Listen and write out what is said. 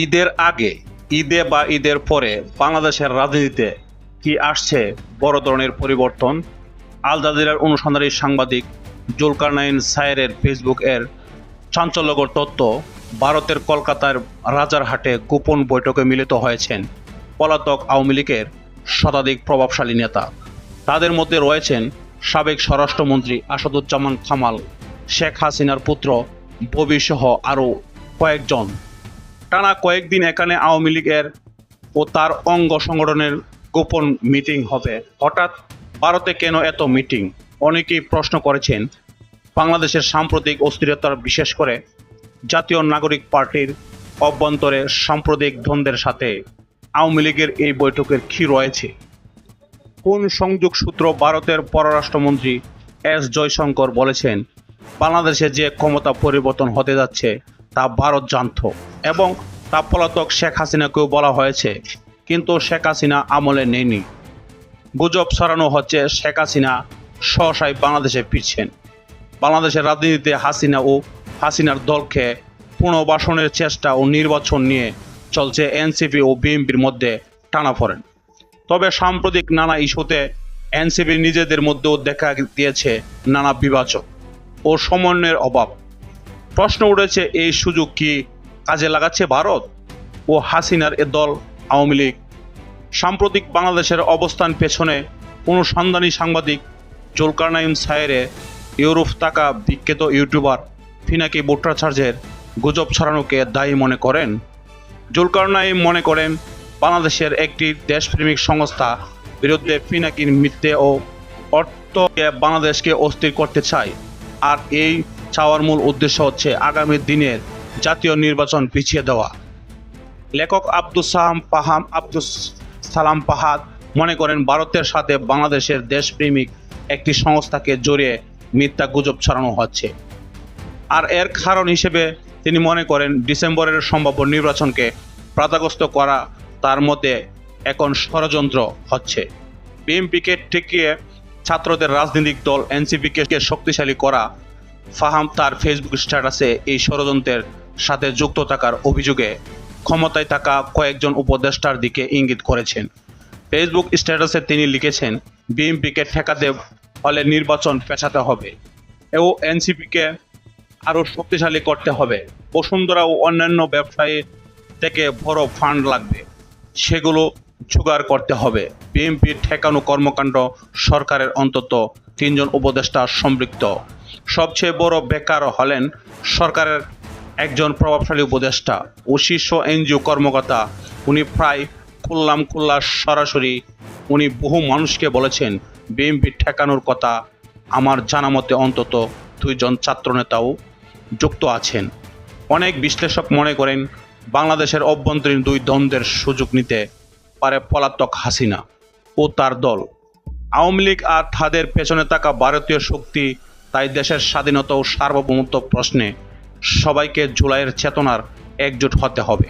ঈদের আগে, ঈদে বা ঈদের পরে বাংলাদেশের রাজনীতিতে কি আসছে বড় ধরনের পরিবর্তন? আল জাজিরার অনুসন্ধানী সাংবাদিক জুলকারনাইন সায়েরের ফেসবুক এর চাঞ্চল্যকর তথ্য, ভারতের কলকাতার রাজারহাটে গোপন বৈঠকে মিলিত হয়েছেন পলাতক আওয়ামী লীগের শতাধিক প্রভাবশালী নেতা। তাদের মধ্যে রয়েছেন সাবেক স্বরাষ্ট্রমন্ত্রী আসাদুজ্জামান খামাল শেখ হাসিনার পুত্র ববি সহ আরও কয়েকজন। টানা কয়েকদিন এখানে আওয়ামী লীগের ও তার অঙ্গ সংগঠনের গোপন মিটিং হবে। হঠাৎ ভারতে কেন এত মিটিং? অনেকেই প্রশ্ন করেছেন, বাংলাদেশের সাম্প্রতিক অস্থিরতার বিশেষ করে জাতীয় নাগরিক পার্টির অভ্যন্তরে সাম্প্রতিক দ্বন্দ্বের সাথে আওয়ামী লীগের এই বৈঠকের কী রয়েছে? কোন সংযোগ সূত্র ভারতের পররাষ্ট্রমন্ত্রী এস জয়শঙ্কর বলেছেন, বাংলাদেশে যে ক্ষমতা পরিবর্তন হতে যাচ্ছে তা ভারত জানত এবং তা পলাতক শেখ হাসিনাকেও বলা হয়েছে, কিন্তু শেখ হাসিনা আমলে নেয়নি। গুজব ছড়ানো হচ্ছে শেখ হাসিনা সহসায় বাংলাদেশে ফিরছেন। বাংলাদেশের রাজনীতিতে হাসিনা ও হাসিনার দলকে পুনর্বাসনের চেষ্টা ও নির্বাচন নিয়ে চলছে এনসিপি ও বিএনপির মধ্যে টানাপড়েন তবে সাম্প্রতিক নানা ইস্যুতে এনসিপির নিজেদের মধ্যেও দেখা দিয়েছে নানা বিভাজন ও সমন্বয়ের অভাব। প্রশ্ন উঠেছে, এই সুযোগ কি কাজে লাগাচ্ছে ভারত ও হাসিনার এ দল আওয়ামী লীগ? সাম্প্রতিক বাংলাদেশের অবস্থান পেছনে অনুসন্ধানী সাংবাদিক জুলকারনাইম সায়েরে ইউরোপ তাকা বিখ্যাত ইউটিউবার ফিনাকি ভট্টাচার্যের গুজব ছড়ানোকে দায়ী মনে করেন। জুলকারনাইম মনে করেন, বাংলাদেশের একটি দেশপ্রেমিক সংস্থা বিরুদ্ধে ফিনাকির মিথ্যে ও অর্থকে বাংলাদেশকে অস্থির করতে চায়। আর এই চাওয়ার মূল উদ্দেশ্য হচ্ছে আগামী দিনের জাতীয় নির্বাচন পিছিয়ে দেওয়া। লেখক আব্দুল সালাম পাহাম আব্দুল সালাম পাহাদ মনে করেন, ভারতের সাথে বাংলাদেশের দেশপ্রেমিক একটি সংস্থাকে জড়িয়ে মিথ্যা গুজব ছড়ানো হচ্ছে। আর এর কারণ হিসেবে তিনি মনে করেন, ডিসেম্বরের সম্ভাব্য নির্বাচনকে বাধাগ্রস্ত করা তার মতে এখন ষড়যন্ত্র হচ্ছে। বিএনপিকে ঠেকিয়ে ছাত্রদের রাজনৈতিক দল, এনসিপিকে শক্তিশালী করা ফাহাম তার ফেসবুক স্ট্যাটাসে এই ষড়যন্ত্রের সাথে যুক্ত থাকার অভিযোগে ক্ষমতায় থাকা কয়েকজন উপদেষ্টার দিকে ইঙ্গিত করেছেন। ফেসবুক স্ট্যাটাসে তিনি লিখেছেন, বিএনপিকে ঠেকাতে হলে নির্বাচন পেছাতে হবে ও এনসিপিকে আরও শক্তিশালী করতে হবে। বসুন্ধরা ও অন্যান্য ব্যবসায়ী থেকে বড় ফান্ড লাগবে। সেগুলো জোগাড় করতে হবে। বিএনপির ঠেকানো কর্মকাণ্ড সরকারের অন্তত তিনজন উপদেষ্টা সম্পৃক্ত। সবচেয়ে বড় বেকার হলেন সরকারের একজন প্রভাবশালী উপদেষ্টা ও শীর্ষ এনজিও কর্মকর্তা। উনি প্রায় খুললাম খুল্লা সরাসরি উনি বহু মানুষকে বলেছেন, বিএনপি ঠেকানোর কথা আমার জানা মতে অন্তত দুইজন ছাত্রনেতাও যুক্ত আছেন। অনেক বিশ্লেষক মনে করেন, বাংলাদেশের অভ্যন্তরীণ দুই দ্বন্দ্বের সুযোগ নিতে পারে পলাতক হাসিনা ও তার দল। আওয়ামী লীগ আর তাদের পেছনে থাকা ভারতীয় শক্তি তাই দেশের স্বাধীনতা ও সার্বভৌমত্ব প্রশ্নে সবাইকে জুলাইয়ের চেতনার একজোট হতে হবে।